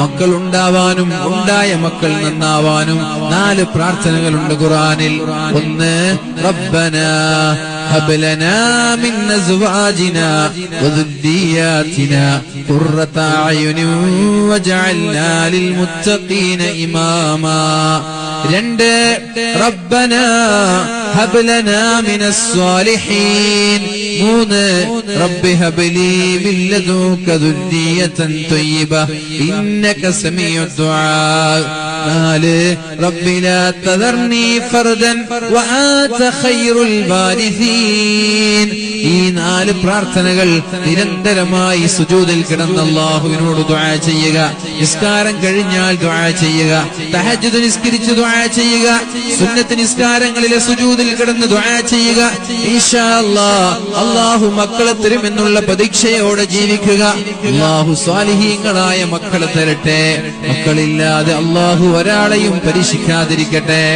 മക്കളുണ്ടാവാനും ഉണ്ടായ മക്കൾ നന്നാവാനും നാല് പ്രാർത്ഥനകളുണ്ട് ഖുറാനിൽ ഒന്ന് റബ്ബന ഹബലന മിൻ അസ്വാജിനാ വദുദ്ദിയാതിന ഖുർറത അയുനി വജഅൽനാ ലിൽ മുത്തഖീന ഇമാമാ. രണ്ട് റബ്ബന ഹബലന മിൻ അസ്സാലിഹീൻ മൂന്ന് റബ്ബി ഹബ് ലീ മിൻ ലദുക ദുർരിയതൻ ത്വയ്യിബ ഇന്നക സമീഉ ദുആ നാല് റബ്ബി ലാ തദർനി ഫർദൻ വഅൻത ഖൈറുൽ വാരിസീൻ ഈ നാല് പ്രാർത്ഥനകൾ നിരന്തരമായി സുജൂതിൽ കിടന്ന അള്ളാഹുവിനോട് ദുആ ചെയ്യുക. നിസ്കാരം കഴിഞ്ഞാൽ ദുആ ചെയ്യുക. തഹജ്ജുദ് നിസ്കരിച്ച് ദുആ ചെയ്യുക. സുന്നത്ത് നിസ്കാരങ്ങളിലെ സുജൂതിൽ കിടന്ന് ദുആ ചെയ്യുക. അള്ളാഹു മക്കളെ തരുമെന്നുള്ള പ്രതീക്ഷയോടെ ജീവിക്കുക. അള്ളാഹു സ്വാലിഹീങ്ങളായ മക്കളെ തരട്ടെ. മക്കളില്ലാതെ അള്ളാഹു ഒരാളെയും പരീക്ഷിക്കാതിരിക്കട്ടെ.